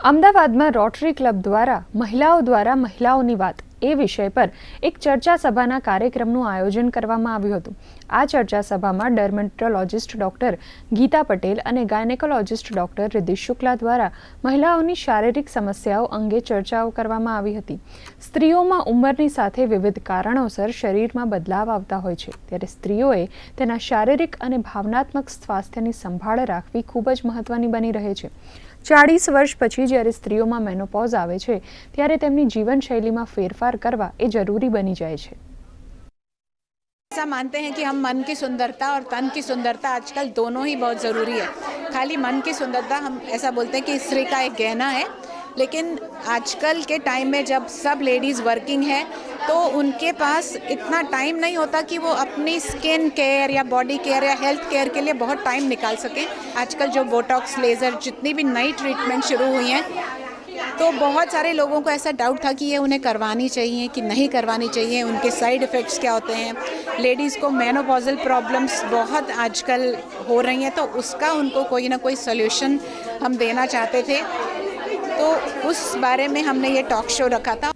અમદાવાદમાં rotary club દ્વારા મહિલાઓ દ્વારા મહિલાઓની વાત. એ વિષય પર એક ચર્ચા સભાના કાર્યક્રમનું આયોજન કરવામાં આવ્યું હતું. આ ચર્ચા સભામાં ડર્મેટોલોજિસ્ટ ડોક્ટર ગીતા પટેલ અને ગાયનેકોલોજિસ્ટ ડોક્ટર રિધિ શુક્લા દ્વારા મહિલાઓની શારીરિક સમસ્યાઓ અંગે ચર્ચાઓ કરવામાં આવી હતી. સ્ત્રીઓમાં ઉંમરની સાથે વિવિધ કારણોસર શરીરમાં બદલાવ આવતા હોય છે. ત્યારે સ્ત્રીઓએ તેના શારીરિક અને ભાવનાત્મક સ્વાસ્થ્યની સંભાળ રાખવી ખૂબ જ મહત્વની બની રહે છે. ચાળીસ વર્ષ પછી જ્યારે સ્ત્રીઓમાં મેનોપોઝ આવે છે, ત્યારે તેમની જીવનશૈલીમાં ફેરફાર કરવા એ જરૂરી બની જાય છે ऐसा मानते हैं कि हम मन की सुंदरता और तन की सुंदरता आजकल दोनों ही बहुत ज़रूरी है खाली मन की सुंदरता हम ऐसा बोलते हैं कि स्त्री का एक गहना है लेकिन आजकल के टाइम में जब सब लेडीज़ वर्किंग है तो उनके पास इतना टाइम नहीं होता कि वो अपनी स्किन केयर या बॉडी केयर या हेल्थ केयर के लिए बहुत टाइम निकाल सकें आजकल जो बोटॉक्स लेज़र जितनी भी नई ट्रीटमेंट शुरू हुई हैं तो बहुत सारे लोगों को ऐसा डाउट था कि ये उन्हें करवानी चाहिए कि नहीं करवानी चाहिए, उनके साइड इफ़ेक्ट्स क्या होते हैं। लेडीज़ को मेनोपॉजल प्रॉब्लम्स बहुत आजकल हो रही हैं तो उसका उनको कोई ना कोई सोल्यूशन हम देना चाहते थे। तो उस बारे में हमने ये टॉक शो रखा था।